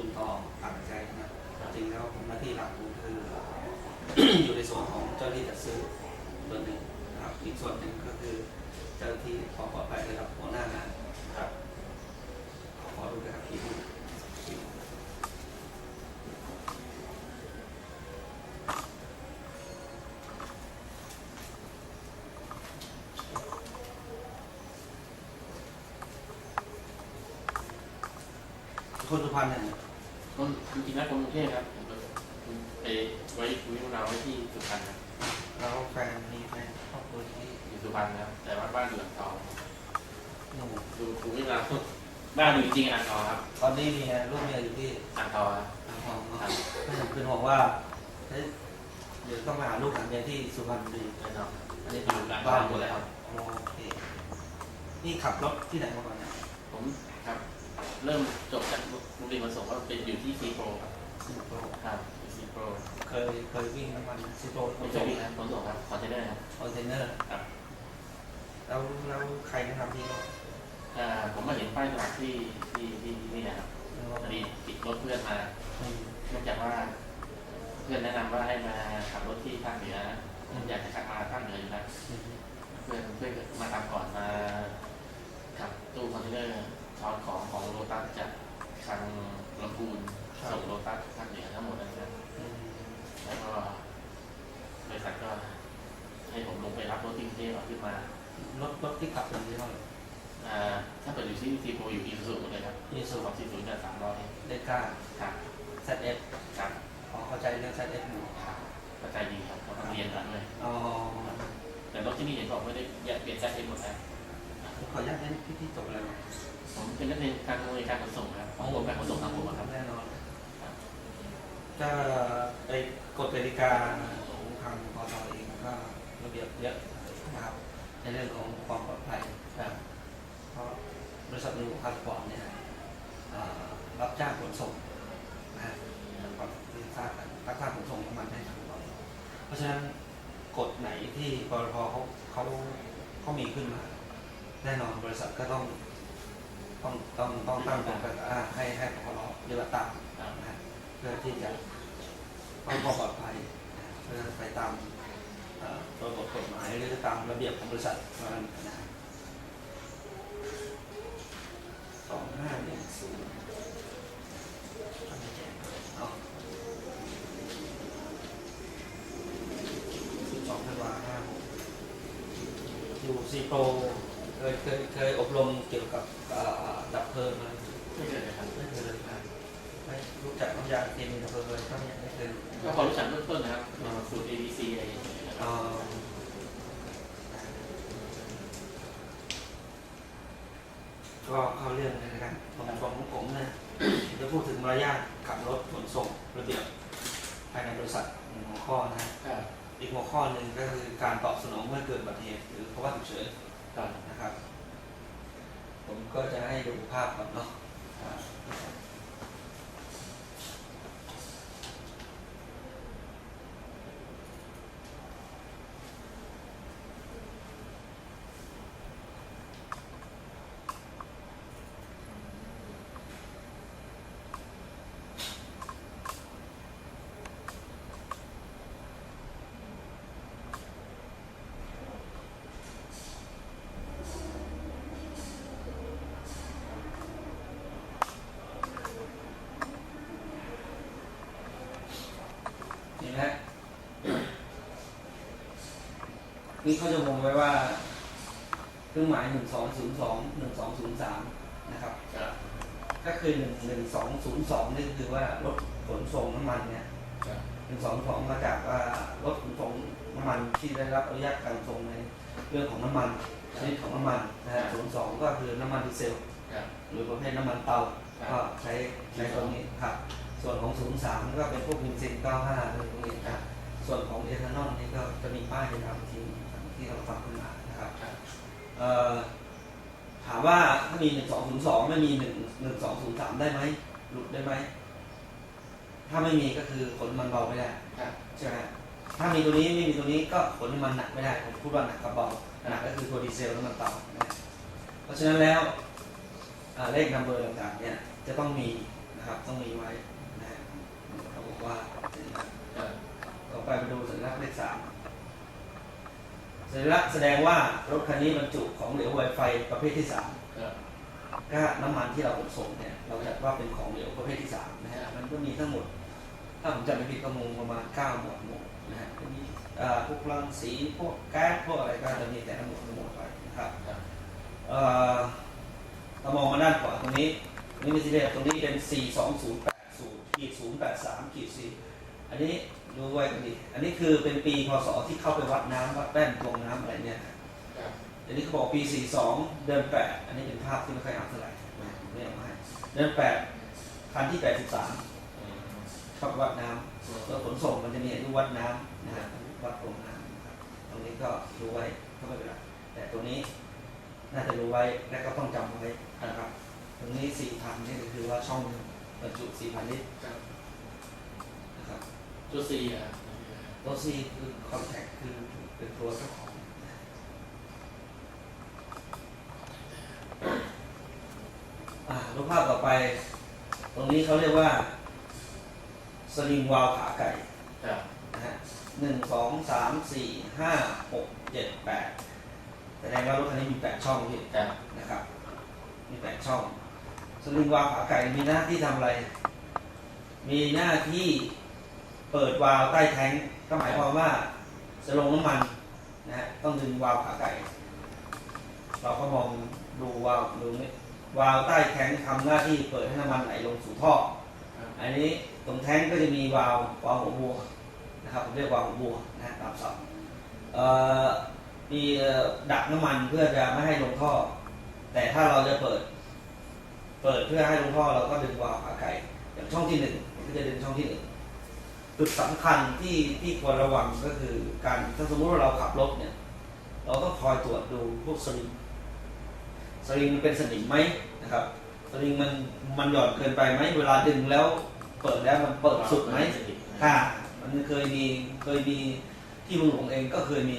ทุนต่อต่างใจนะจริงแล้วหน้าที่หลักคือ อยู่ในส่วนของเจ้าหที่จัดซื้อตัวหนึ่งนะครับอีกส่วนหนึ่งก็คือเจ้าหที่ขอาปลอดภัยระดับหัวหน้างานครับขอดูนะครับที่คนสุพรรณเนี่ย คนจริงๆแล้วคนกรุงเทพครับผมไปไว้คุยมะนาวไว้ที่สุพรรณครับแล้วแฟนมีแฟนครอบครัวที่อยู่สุพรรณนะครับแต่ว่าบ้านอยู่อ่างทองหนุ่มดูคุยมะนาวบ้านอยู่จริงๆอ่างทองครับตอนนี้เมียลูกเมียอยู่ที่อ่างทองครับอ่างทองครัเนาะบก็ผมเป็นห่วงว่าเฮ้ยเดี๋ยวต้องมาหาลูกหาเมียที่สุพรรณบุรีแน่นอนอันนี้อยู่อ่างทบ้าอนงหมดเลยครับ โอเคนี่ขับรถที่ไหนมาก่อนเนี่ยผมครับ เริ่มจบจากโรงเรียนมาส่งก็เป็นอยู่ที่ซีโปรครับสิงคโปร์ครับซีโปรเคยเคยวิ่งน้ำมันซิโตรไม่ใช่วิ่งนะขนส่งครับคอนเทนเนอร์ครับคอนเทนเนอร์ครับแล้วแล้วใครแนะนำพี่เขาอ่าผมมาเห็นป้ายสมัครที่ที่ที่ที่นี่นะครับหรือว่าพอดีติดรถเพื่อนมาอืมเนื่องจากว่า เพื่อนแนะนำว่าให้มาขับรถที่ภาคเหนือนะผมอยากจะขับมาภาคเหนืออยู่แล้วอืมเพื่อนเพื่อนมาทำก่อนมาขับตู้คอนเทนเนอร์ ช้อนของของโรตัสจากทางลำพูนส่งโรตัสภาคเหนือทั้งหมดนะครับอืมแล้วก็บริษัทก็ให้ผมลงไปรับรถที่กรุงเทพเอาขึ้นมารถรถที่ขับเป็นยี่ห้ออะไรอ่าถ้าเปิดอยู่ที่ซีโปอยู่อีซูซูเลยครับยี่สุสองสี่ศูนย์กับสามร้อยเดก้าครับ ZF ครับขอเข้าใจเรื่อง ZF อยู่ครับเข้าใจดีครับเขาต้องเรียนกันด้วยอ๋อแต่รถที่นี่เห็นบอกไม่ได้แยกเปลี่ยนแจ็คเองหมดแล้วขออนุญาตให้พี่พี่จบอะไรมา ผมเป็นนักเรียนการบริการขนส่งครับของกรมการขนส่งทางบกอะครับ แน่นอนครับก็ไอ้กฎกติกาของทางปตเองก็ระเบียบเยอะนะครับในเรื่องของความปลอดภัยครับเพราะบริษัทนูพาสปอร์ตเนี่ยเอ่อรับจ้างขนส่งนะฮะก็ที่ทราบกันรับจ้างขนส่งน้ำมันให้ทางเราเพราะฉะนั้นกฎไหนที่ปตทเขาเขาเขามีขึ้นมา แน่นอนบริษัทก็ต้อง ต้องต้องต้องตั้งตรงกันอ่าให้ให้ปตทปฏิบัติตามนะเพื่อที่จะเพิ่ปลอดภัยเพื่อไปตามตัวบทกฎหมายหรือตามระเบียบของบริษัทนั้นนะสองห้าหนึ่งศูนย์สองธันวาห้าหกอยู่ซีโปร เคยเคยเคยอบรมเกี่ยวกับเอ่อดับเพลิงอะไรไม่เคยเลยครับไม่เคยเลยครับไม่รู้จักน้ำยาเคมีดับเพลิงเลยก็ยังไม่เคยก็พอรู้จักเบื้องต้นนะครับสูตร ABC อะไรอย่างเงี้ยครับเอ่อก็เข้าเรื่องเลยนะครับผมของผมเนี่ยจะพูดถึงมารยาทขับรถขนส่งระเบียบภายในบริษัทหนึ่งหัวข้อนะครับอีกหัวข้อหนึ่งก็คือการตอบสนองเมื่อเกิดอุบัติเหตุหรือภาวะฉุกเฉินครับ นะครับ ผมก็จะให้ดูภาพก่อนเนาะ นี่เขาจะวงไว้ว่า เครื่องหมายหนึ่งสองศูนย์สองหนึ่งสองศูนย์สามนะครับ ครับก็คือหนึ่งหนึ่งสองศูนย์สองนี่คือว่ารถขนส่งน้ำมันเนี่ยครับหนึ่งสองสองมาจากว่ารถขนส่งน้ำมันที่ได้รับอนุญาตการส่งในเรื่องของน้ำมันชนิดของน้ำมันนะฮะศูนย์สองก็คือน้ำมันดีเซล ครับ หรือประเภทน้ำมันเตาครับก็ใช้ใช้ตรงนี้ครับ ส่วนของศูนย์สามก็เป็นพวกบินซินเก้าห้าอะไรพวกนี้ครับส่วนของเอทานอลนี่ก็จะมีป้ายเป็นทำที ที่เราฟังขึ้นมานะครับครับเอ่อถามว่าถ้ามีหนึ่งสองศูนย์สองไม่มีหนึ่งหนึ่งสองศูนย์สามได้ไหมหลุดได้ไหมถ้าไม่มีก็คือขนมันเบาไม่ได้ครับใช่ไหมถ้ามีตัวนี้ไม่มีตัวนี้ก็ขนน้ำมันหนักไม่ได้ผมพูดว่าหนักกับเบาหนักก็คือตัวดีเซลน้ำมันเตานะเพราะฉะนั้นแล้วอ่าเลขนัมเบอร์ต่างๆเนี่ยจะต้องมีนะครับต้องมีไว้นะฮะเขาบอกว่าครับก็อไปมาดูสัญลักษณ์เลขสาม สัญลักษณ์แสดงว่ารถคันนี้บรรจุของเหลวไวไฟประเภทที่สามครับก็น้ำมันที่เราขนส่งเนี่ยเราจัดว่าเป็นของเหลวประเภทที่สามนะฮะมันก็มีทั้งหมด ถ้าผมจำไม่ผิดก็มงประมาณเก้าหมวดหมู่นะฮะก็มีอ่าพวกรังสีพวกแก๊สพวกอะไรก็จะมีแต่ละหมวดหมู่ไปนะครับครับเอ่อเรามองมาด้านขวาตรงนี้ตรงนี้เป็นสีแดงตรงนี้เป็น 4 2 0 8 0ขีด0 8 3ขีด4 อันนี้ดูไว้กันดีอันนี้คือเป็นปีพศที่เข้าไปวัดน้ำวัดแป้นตวงน้ำอะไรเนี่ยครับอันนี้เขาบอกปี 42 เดือน8อันนี้เป็นภาพที่ไม่ค่อยเอาเท่าไหร่ไม่เอามาให้เดือน8คันที่ 83อืมเข้าไปวัดน้ำตัวขนส่งมันจะมีอนุวัดน้ำนะฮะวัดตรงน้ำตรงนี้ก็รู้ไว้ก็ไม่เป็นไรแต่ตรงนี้น่าจะรู้ไว้และก็ต้องจำไว้นะครับ ตรงนี้ 4,000นี่ก็คือว่าช่องบรรจุ4,000ลิตรครับนะครับ ตัวสี่อะตัว C คือคอนแทคคือเป็นตัวเจ้าของอ่ารูปภาพต่อไป ตรงนี้เขาเรียกว่า สลิงวาล์วขาไก่ครับนะฮะหนึ่งสองสามสี่ห้าหกเจ็ดแปดแสดงว่ารถคันนี้มีแปดช่องพี่ครับนะครับ มีแปดช่อง สลิงวาล์วขาไก่มีหน้าที่ทำอะไร มีหน้าที่ เปิดวาล์วใต้แท้งก็หมายความว่าจะลงน้ำมันนะฮะต้องดึงวาล์วขาไก่ เราก็มองดูวาล์วดูนี่วาล์วใต้แท้งทำหน้าที่เปิดให้น้ำมันไหลลงสู่ท่อ อันนี้ตรงแท้งก็จะมีวาล์ววาล์วหัวบัวนะครับผมเรียกวาล์วหัวบัวนะตามศัพท์เอ่อมีดักน้ำมันเพื่อจะไม่ให้ลงท่อ แต่ถ้าเราจะเปิด เปิดเพื่อให้ลงท่อเราก็ดึงวาล์วขาไก่อย่างช่องที่หนึ่งก็จะดึงช่องที่หนึ่ง จุดสำคัญที่ที่ควรระวังก็คือการถ้าสมมติว่าเราขับรถเนี่ย เราต้องคอยตรวจดูพวกสลิงสลิงมันเป็นสนิมไหมนะครับสลิงมันมันหย่อนเกินไปไหมเวลาดึงแล้วเปิดแล้วมันเปิดสุดไหมสนิทนะค่ะ มันเคยมีเคยมีที่เมืองหลวงเองก็เคยมี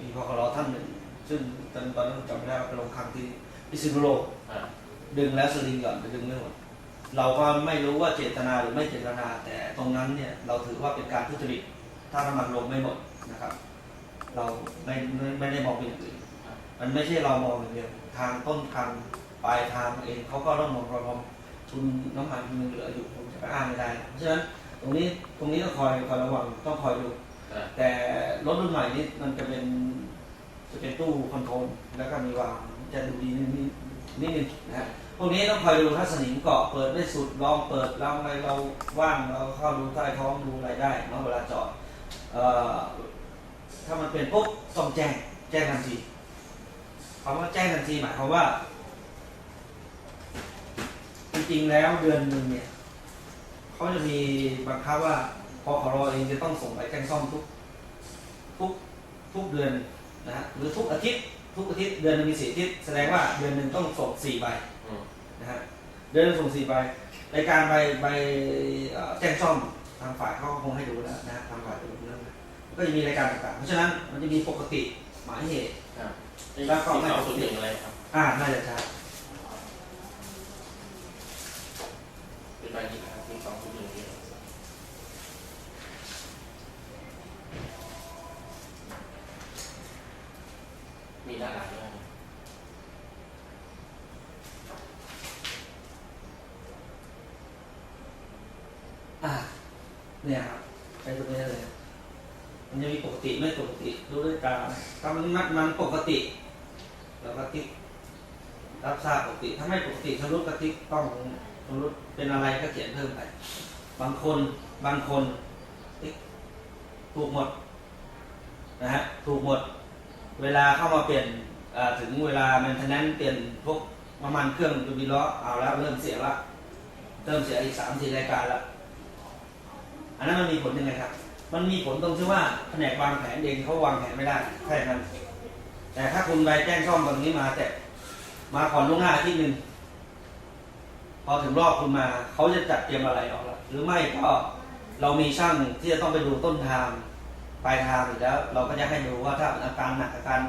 มีพครท่านหนึ่ง ซึ่งตอนตอนนั้นจำไม่ได้ว่าไปลงครั้งที่พิษณุโลกอ่าดึงแล้วสลิงหย่อนไปดึงไม่หมด เราก็ไม่รู้ว่าเจตนาหรือไม่เจตนา แต่ตรงนั้นเนี่ยเราถือว่าเป็นการทุจริตถ้าน้ำมันลงไม่หมดนะครับ เราไม่ไม่ไม่ได้มองเป็นอย่างอื่นมันไม่ใช่เรามองอย่างเดียวทางต้นทางปลายทางเองเขาก็ต้องมองเราพอทุนน้ำมันมันเหลืออยู่ผมจะไปอ้างไม่ได้เพราะฉะนั้นตรงนี้ตรงนี้ต้องคอยคอยระวังต้องคอยดูครับแต่รถรุ่นใหม่นี้มันจะเป็นจะเป็นตู้คอนโทรลแล้วก็มีวาล์วจะดูดีนิดนิดนิดนึงนะฮะพ วกนี้ต้องคอยดูถ้าสนิมเกาะเปิดไม่สุดลองเปิดลองอะไรเราว่างเราเข้าดูใต้ท้องดูอะไรได้เมื่อเวลาจอดถ้ามันเป็นปุ๊บต้องแจ้งแจ้งทันทีคำว่าแจ้งทันทีหมายความว่า จริงๆแล้วเดือนหนึ่งเนี่ยเขาจะมีบังคับว่าพอขรเองจะต้องส่งไปแจ้งซ่อมทุกทุกทุกเดือนนะฮะหรือทุกอาทิตย์ทุกอาทิตย์เดือนนึงมีสี่อาทิตย์แสดงว่าเดือนหนึ่งต้องส่งสี่ใบ นะฮะเดือนหนึงส่งสี่ใบในการใบใบเอ่อแจ้งซ่อมทางฝ่ายเขาก็คงให้ดูแล้วนะฮะทางฝ่ายจะดูเรื่องนะก็จะมีรายการต่างๆ เพราะฉะนั้นมันจะมีปกติหมายเหตุครับนี่แล้วก็สี่ไม่สองศูนย์หนึ่งอะไรครับ อ่าน่าจะใช่เป็นใบนี้ครับสี่สองศูนย์หนึ่งนี่มีด้านหลังด้วย อ่า เนี่ยครับใช้ตัวนี้เลย มันจะมีปกติไม่ปกติดูด้วยตาถ้ามันมัดมันปกติเราก็ติ๊กรับทราบปกติ ถ้าไม่ปกติชำรุดก็ติ๊กต้องชำรุดเป็นอะไรก็เขียนเพิ่มไป บางคนบางคนติ๊กถูกหมดนะฮะถูกหมด เวลาเข้ามาเปลี่ยนถึงเวลา maintenance เปลี่ยนพวกน้ำมันเครื่องจูบิล้อเอาแล้วเริ่มเสียละเริ่มเสียอีกสามสี่รายการละ อันนั้นมันมีผลยังไงครับ มันมีผลตรงที่ว่าแผนกวางแผนเองเขาวางแผนไม่ได้แค่นั้นแต่ถ้าคุณไปแจ้งซ่อมตรงนี้มาแต่มาก่อนล่วงหน้าที่หนึ่งพอถึงรอบคุณมาเขาจะจัดเตรียมอะไรออกละหรือไม่ก็เรามีช่างที่จะต้องไปดูต้นทางปลายทางอยู่แล้ว เราก็จะให้ดูว่าถ้าอาการหนักอาการ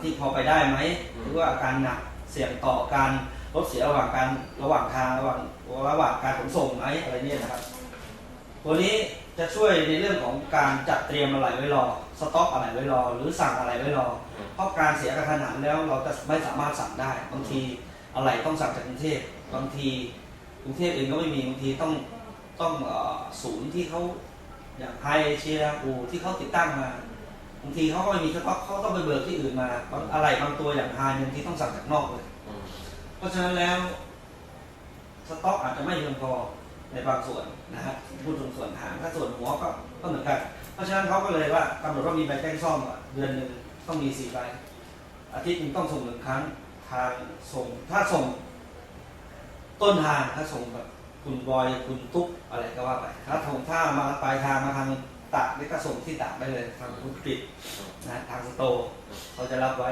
ที่พอไปได้ไหมหรือว่าอาการหนักเสี่ยงต่อการรถเสียระหว่างการระหว่างทางระหว่างระหว่างการขนส่งไหมอะไรเนี่ยนะครับ ตัวนี้จะช่วยในเรื่องของการจัดเตรียมอะไรไว้รอ สต็อกอะไรไว้รอ หรือสั่งอะไรไว้รอ เพราะการเสียกระทันหันแล้วเราจะไม่สามารถสั่งได้ บางทีอะไรต้องสั่งจากกรุงเทพ บางทีกรุงเทพเองก็ไม่มี บางทีต้องต้องศูนย์ที่เขาอย่างไฮเอเชียอูที่เขาติดตั้งมา บางทีเขาก็ไม่มีสต็อกเขาต้องไปเบิกที่อื่นมา อะไรบางตัวอย่างไฮบางทีต้องสั่งจากนอกเลย เพราะฉะนั้นแล้วสต็อกอาจจะไม่เพียงพอ ในบางส่วนนะฮะพูดถึงส่วนหางถ้าส่วนหัวก็ก็เหมือนกัน เพราะฉะนั้นเขาก็เลยว่ากำหนดว่ามีใบแจ้งซ่อมอะเดือนหนึ่งต้องมีสี่ใบอาทิตย์หนึงต้องส่งหนึ่งครั้งทางส่งถ้าส่งต้นทางถ้าส่งแบบคุณบอยคุณตุ๊กอะไรก็ว่าไปถ้าส่งถ้ามาปลายทางมาทางตากนี่ก็ส่งที่ตากได้เลยทางคุณกริดนะทางสโตร์เขาจะรับไว้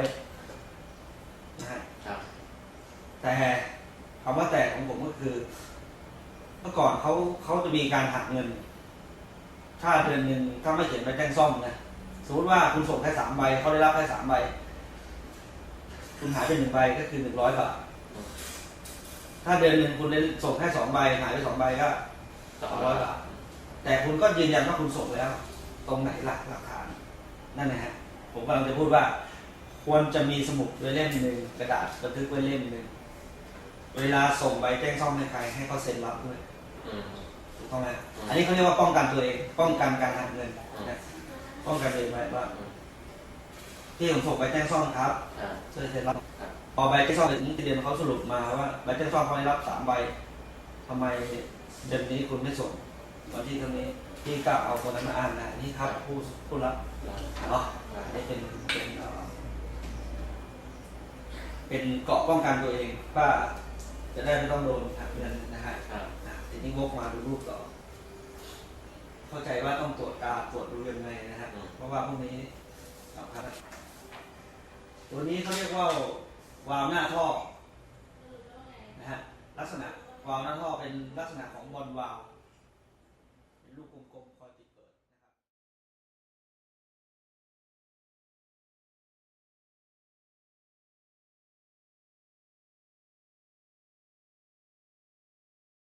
นะฮะครับแต่คำว่าแต่ของผมก็คือ เมื่อก่อนเขาเขาจะมีการหักเงิน ถ้าเดือนหนึ่งถ้าไม่เขียนใบแจ้งซ่อมนะสมมติว่าคุณส่งแค่สามใบเขาได้รับแค่สามใบ คุณหายไปหนึ่งใบก็คือหนึ่งร้อยบาทถ้าเดือนหนึ่งคุณได้ส่งแค่สองใบหายไปสองใบก็ต่อร้อยบาทแต่คุณก็ยืนยันว่าคุณส่งแล้ว ตรงไหนหลักหลักฐานนั่นนะฮะผมกำลังจะพูดว่า ควรจะมีสมุดไว้เล่มหนึ่งกระดาษบันทึกไว้เล่มหนึ่งเวลาส่งใบแจ้งซ่อมให้ใครให้เขาเซ็นรับด้วย ถูกต้องไหมอืมอันนี้เขาเรียกว่าป้องกันตัวเอง ป้องกันการหักเงินอืมนะป้องกันตัวเองไว้ว่าอืมที่ผมส่งใบแจ้งซ่อมครับอ่าช่วยเซ็นรับครับพอใบแจ้งซ่อมถึงเดือนเขาสรุปมาว่าใบแจ้งซ่อมเขาได้รับสามใบทำไมเดือนนี้คุณไม่ส่งวันที่เท่านี้ที่ก็เอาคนนั้นมาอ่านนะนี่ครับผู้ผู้รับได้เนาะได้อันนี้เป็นเป็นเอ่อเป็นเกราะป้องกันตัวเองว่าจะได้ไม่ต้องโดนหักเงินนะฮะครับอะที นี้วกมาดูรูปต่อ เข้าใจว่าต้องตรวจตาตรวจดูยังไงนะฮะอืมเพราะว่าพวกนี้สำคัญนะตัวนี้เขาเรียกว่าวาล์วหน้าท่อนะฮะลักษณะวาล์วหน้าท่อเป็นลักษณะของบอลวาล์ว